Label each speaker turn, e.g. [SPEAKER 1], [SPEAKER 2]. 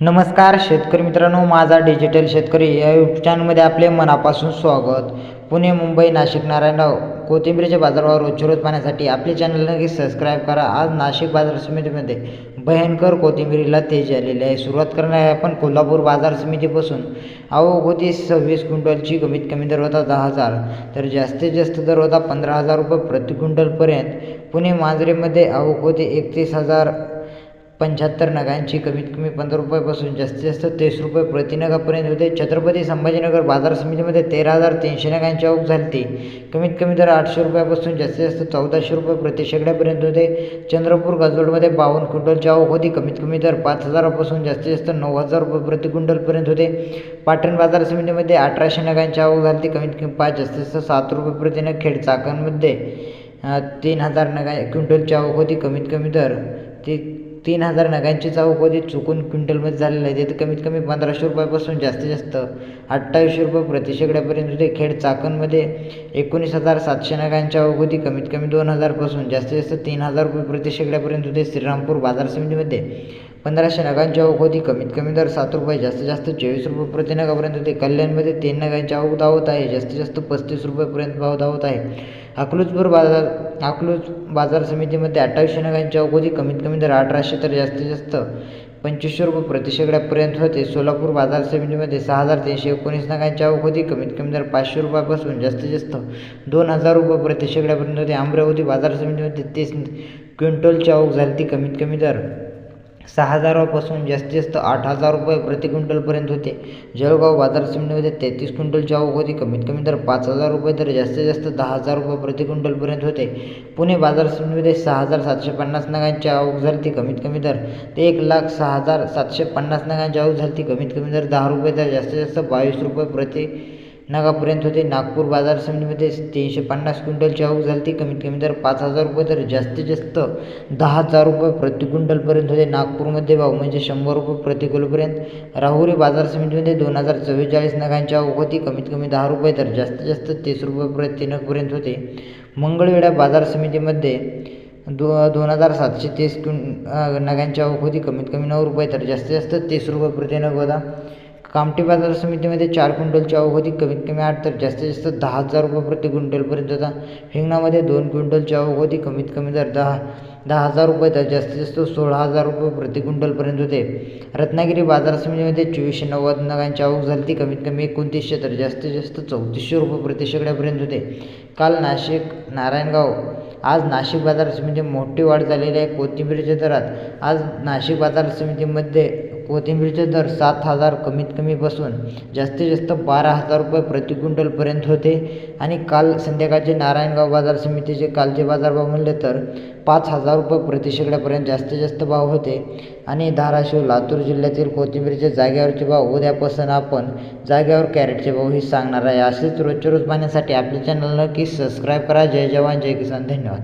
[SPEAKER 1] नमस्कार शेतकरी मित्रांनो माझा डिजिटल शेतकरी या यूट्यूब चॅनलमध्ये आपले मनापासून स्वागत. पुणे मुंबई नाशिक नारायणगाव कोथिंबीरच्या बाजारभाव रोजचे रोज पाहण्यासाठी आपले चॅनल नक्की सबस्क्राईब करा. आज नाशिक बाजार समितीमध्ये भयंकर कोथिंबीरीला तेजी आलेली आहे. सुरुवात करणार आहे आपण कोल्हापूर बाजार समितीपासून. आवक होती सव्वीस क्विंटलची कमीत कमी दर होता दहा हजार तर जास्तीत जास्त दर होता पंधरा हजार रुपये प्रति क्विंटलपर्यंत. पुणे मांजरेमध्ये आवक होती एकतीस हजार पंच्याहत्तर नगांची कमीत कमी पंधरा रुपयापासून जास्तीत जास्त तीस रुपये प्रतिनगापर्यंत होते. छत्रपती संभाजीनगर बाजार समितीमध्ये तेरा हजार तीनशे नगांची आवक झाली ती कमीत कमी दर आठशे रुपयापासून जास्तीत जास्त चौदाशे रुपये प्रति शेकड्यापर्यंत होते. चंद्रपूर गजवडमध्ये बावन्न क्विंटलची आवक होती. कमीत कमी दर पाच हजारापासून जास्तीत जास्त नऊ हजार रुपये प्रति क्विंटलपर्यंत होते. पाटण बाजार समितीमध्ये अठराशे नगांची आवक झाली ती कमीत कमी पाच जास्तीत जास्त सात रुपये प्रति नग. खेड चाकणमध्ये तीन हजार नगा क्विंटलची आवक होती. कमीत कमी दर ती तीन हजार नगांची आवक होती चुकून क्विंटलमध्ये झालेलं आहे. तिथे कमीत कमी पंधराशे रुपयापासून जास्तीत जास्त. अठ्ठावीसशे रुपये प्रति शेकड्यापर्यंत होते. खेड चाकणमध्ये एकोणीस हजार सातशे नगांची आवक होती. कमीत कमी दोन हजारपासून जास्तीत जास्त तीन हजार रुपये प्रतिशेकड्यापर्यंत होते. श्रीरामपूर बाजार समितीमध्ये पंधराशे नगांची आवक होती. कमीत कमी दर सात रुपये जास्तीत जास्त चोवीस रुपये प्रति नगापर्यंत होते. कल्याणमध्ये तीन नगांची आवक धावत आहे. जास्तीत जास्त पस्तीस रुपयेपर्यंत भाव धावत आहे. अकलूजपूर बाजार अकलूज बाजार समितीमध्ये अठ्ठावीसशे नगांच्या अगोदी कमीत कमी दर अठराशे तर जास्तीत जास्त पंचवीसशे रुपये प्रतिशेकड्यापर्यंत होते. सोलापूर बाजार समितीमध्ये सहा हजार तीनशे एकोणीस नगांच्या अवधी कमीत कमी दर पाचशे रुपयापासून जास्तीत जास्त दोन हजार रुपये प्रतिशेकड्यापर्यंत होते. अमरावती बाजार समितीमध्ये तीस क्विंटलची आवक झाली ती कमीत कमी दर सहा हजारापासून जास्तीत जास्त आठ हजार रुपये प्रति क्विंटलपर्यंत होते. जळगाव बाजार समितीमध्ये तेहतीस क्विंटलची आवक होती कमीत कमी दर पाच हजार रुपये तर जास्तीत जास्त दहा हजार रुपये प्रति क्विंटलपर्यंत होते. पुणे बाजार समितीमध्ये सहा हजार सातशे पन्नास नगांची आवक झाली ती कमीत कमी दर ते एक लाख सहा हजार सातशे पन्नास नगांची आवक झाली ती कमीत कमी दर दहा रुपये तर जास्तीत जास्त बावीस रुपये प्रति नगापर्यंत होते. नागपूर बाजार समितीमध्ये तीनशे पन्नास क्विंटलची आवक झाली ती कमीत कमी दर पाच हजार रुपये तर जास्तीत जास्त दहा हजार रुपये प्रति क्विंटलपर्यंत होते. नागपूरमध्ये भाव म्हणजे शंभर रुपये प्रति किलोपर्यंत. राहुरी बाजार समितीमध्ये दोन हजार चव्वेचाळीस नगांची आवक होती. कमीत कमी दहा रुपये तर जास्तीत जास्त तीस रुपये प्रति नगपर्यंत होते. मंगळवेढा बाजार समितीमध्ये दो दोन हजार सातशे तीस क्विं नगांची आवक होती. कमीत कमी नऊ रुपये तर जास्तीत जास्त तीस रुपये प्रति नग होता. कामठी बाजार समितीमध्ये चार क्विंटलची आवक होती कमीत कमी आठ तर जास्तीत जास्त दहा हजार रुपये प्रति क्विंटलपर्यंत होता. हिंगणामध्ये दोन क्विंटलची आवक होती कमीत कमी दर दहा दहा हजार रुपये तर जास्तीत जास्त सोळा हजार रुपये प्रति क्विंटलपर्यंत होते. रत्नागिरी बाजार समितीमध्ये चोवीसशे नव्वद नगांची आवक झाली ती कमीत कमी एकोणतीसशे तर जास्तीत जास्त चौतीसशे रुपये प्रति शेकड्यापर्यंत होते. काल नाशिक नारायणगाव आज नाशिक बाजार समिती मोठी वाढ झालेली आहे. कोथिंबीरच्या दरात आज नाशिक बाजार समितीमध्ये कोथिंबीरचे दर सात हजार कमीत कमीपासून जास्तीत जास्त बारा हजार रुपये प्रति क्विंटलपर्यंत होते. आणि काल संध्याकाळचे नारायणगाव बाजार समितीचे कालचे बाजारभाव म्हणले तर पाच हजार रुपये प्रति शेकड्यापर्यंत जास्तीत जास्त भाव होते. आणि धाराशिव लातूर जिल्ह्यातील कोथिंबीरचे जाग्यावरचे भाव उद्यापासून आपण जाग्यावर कॅरेटचे भावही सांगणार आहे. असेच रोजच्या रोज पाहण्यासाठी आपल्या चॅनल नक्की सबस्क्राईब करा. जय जवान जय किसान. धन्यवाद.